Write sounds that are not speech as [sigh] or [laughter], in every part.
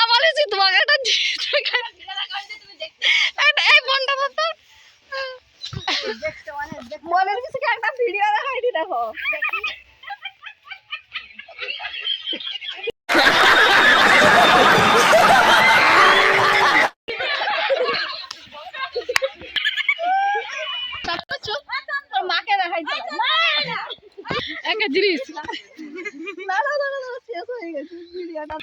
আমার এসে তোমাকে একটা এই ফোনটা তো। মনের কিছু একটা ভিডিও দেখাই দেখো তারপর চুপ। তোর মাকে দেখাই চল একটা জিনিস। না না না না, না শেষ হয়ে গেছে ভিডিওটা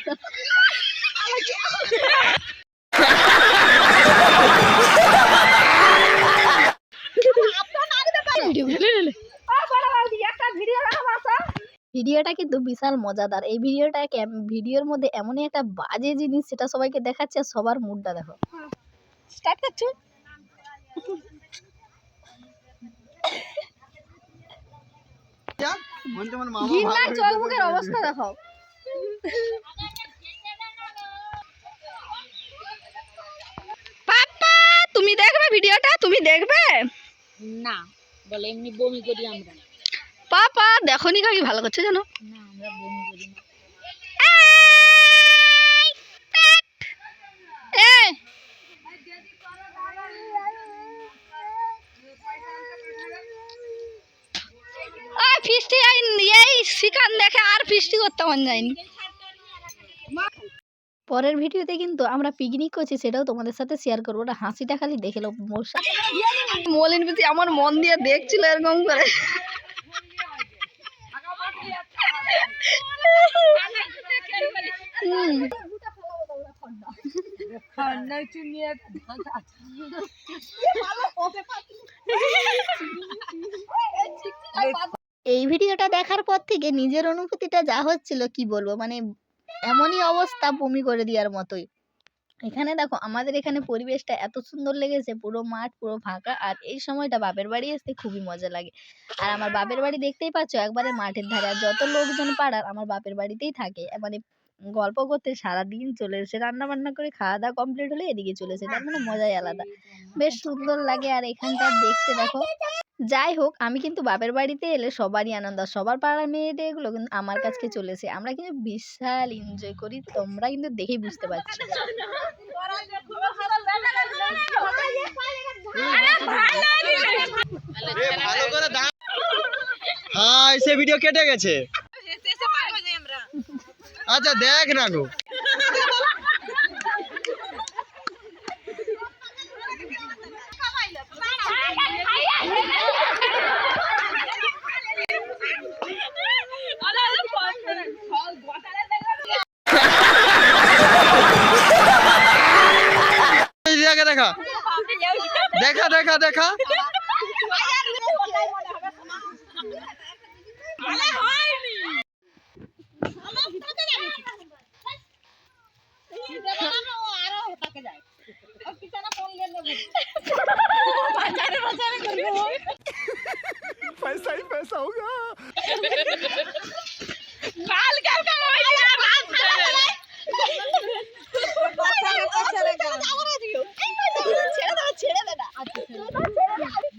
ভিডিও লে লে, লে। একটা ভিডিও দেখাবো আসো ভিডিওটা কিন্তু বিশাল মজাদার। এই ভিডিওটা ভিডিওর মধ্যে এমনই একটা বাজে জিনিস সেটা সবাইকে দেখাচ্ছে আর সবার মুডটা দেখো। স্টার্ট করছ? চোখ মুখের অবস্থা দেখো। পাপা তুমি দেখবে ভিডিওটা? তুমি দেখবে? না বলে এমনি বমি করি আমরা। পাপা দেখো নি কাকি ভালো করছে জানো? না আমরা বমি করি না এ আর ফিস্টি এই শিকান দেখে আর ফিস্টি করতে মন যায়নি। পরের ভিডিওতে কিন্তু আমরা পিকনিক করছি সেটাও তোমাদের সাথে শেয়ার করব। ওটা হাসিটা খালি দেখে লো মশা। মলিন প্রীতি আমার মন দিয়ে দেখছিল এরকম করে। হুম। এই ভিডিওটা দেখার পর থেকে নিজের অনুভূতিটা যা হচ্ছিল, কি বলব? মানে এমনই অবস্থা বমি করে দেওয়ার মতোই। এখানে দেখো, আমাদের এখানে পরিবেশটা এত সুন্দর লেগেছে, পুরো মাঠ পুরো ফাঁকা, আর এই সময়টা বাপের বাড়ি আসতে খুবই মজা লাগে। আর আমার বাপের বাড়ি দেখতেই পাচ্ছ, একবারে মাঠের ধারে, আর যত লোকজন পাড়ার আমার বাপের বাড়িতেই থাকে। মানে গল্প করতে সারাদিন চলে এসে রান্না বান্না করে খাওয়া দাওয়া কমপ্লিট হলে এদিকে চলে এসে, তার মানে মজাই আলাদা। বেশ সুন্দর লাগে, আর এখানটা দেখতে দেখো যাই হোক আমি কিন্তু বাপের বাড়িতে এলে সবারই আনন্দ আর সবার পাড়ার মেয়েদের এগুলো কিন্তু আমার কাছে চলেছে আমরা কিন্তু বিশাল এনজয় করি তোমরা কিন্তু দেখেই বুঝতে পারছ। হ্যাঁ সে ভিডিও কেটে গেছে। আচ্ছা দেখ না গো [laughs] দেখা। দেখা দেখা দেখা।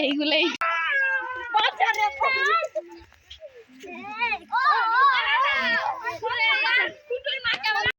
এইগুলাই